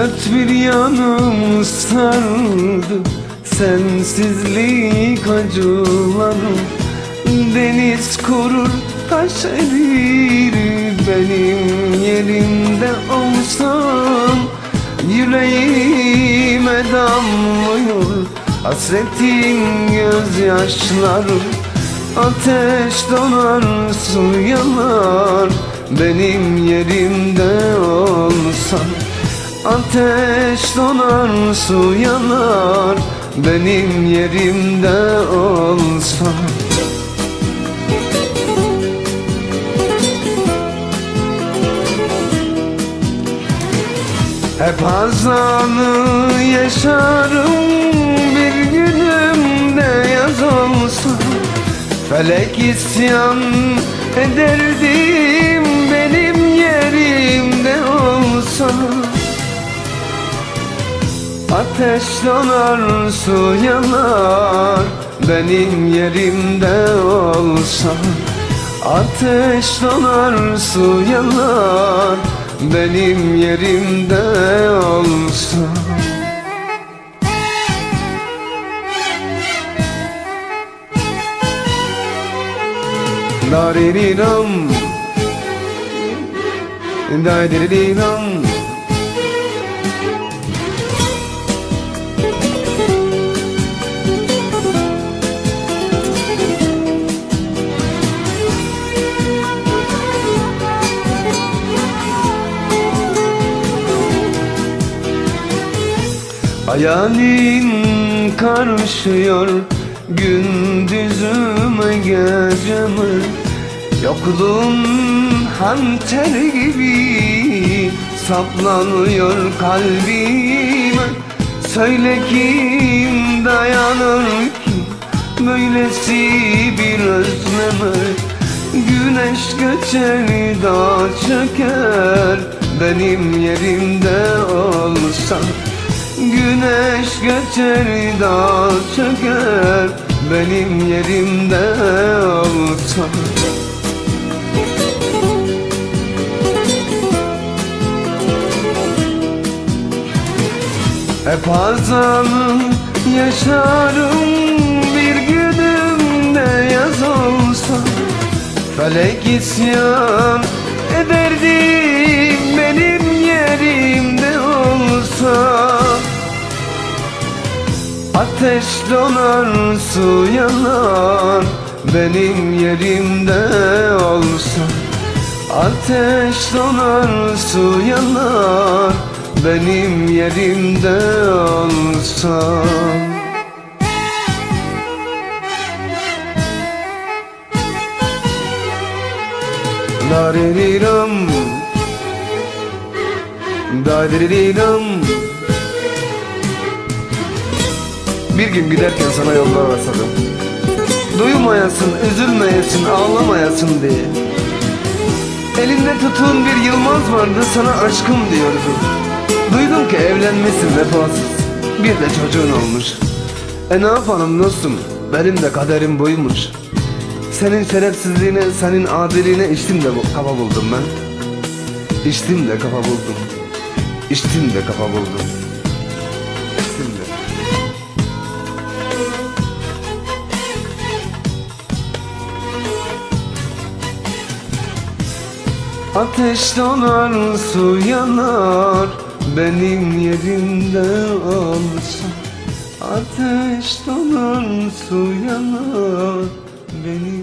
Dört bir yanım sardı. Sensizlik acılarım Deniz kurur taş erir. Benim yerimde olsan Yüreğime damlıyor. Hasretin gözyaşlarım Ateş donar su yanar. Benim yerimde Ateş donar su yanar Benim yerimde olsan Hep hazanı yaşarım Bir günümde yaz olsa. Felek isyan ederdim Ateş donar su yanar Benim yerimde olsa. Ateş donar su yanar Benim yerimde olsa. Daririram Daririram Hayalin karışıyor gündüzüme geceme. Yokluğun hançer gibi saplanıyor kalbime. Söyle kim dayanır ki böylesi bir özleme? Güneş geçer dağ çöker benim yerimde olsan Güneş geçer dağ çöker. Benim yerimde olsan Hep hazanı yaşarım bir günümde yaz olsa. Felek isyan ederdim benim yerimde olsa Ateş donar su yanar benim yerimde olsa Ateş donar su yanar benim yerimde olsa Daririram Daririram Bir gün giderken sana yollar rastladım Duymayasın, üzülmeyesin, ağlamayasın diye. Elinde tuttuğun bir Yılmaz vardı sana aşkım diyordu Duydum ki evlenmişsin vefasız. Bir de çocuğun olmuş. E ne yapalım dostum? Benim de kaderim buymuş. Senin şerefsizliğine, senin adiliğine içtim de kafa buldum ben. İçtim de kafa buldum. İçtim de kafa buldum. İçtim de Ateş donar su yanar Benim yerimde olsa. Ateş donar su yanar Benim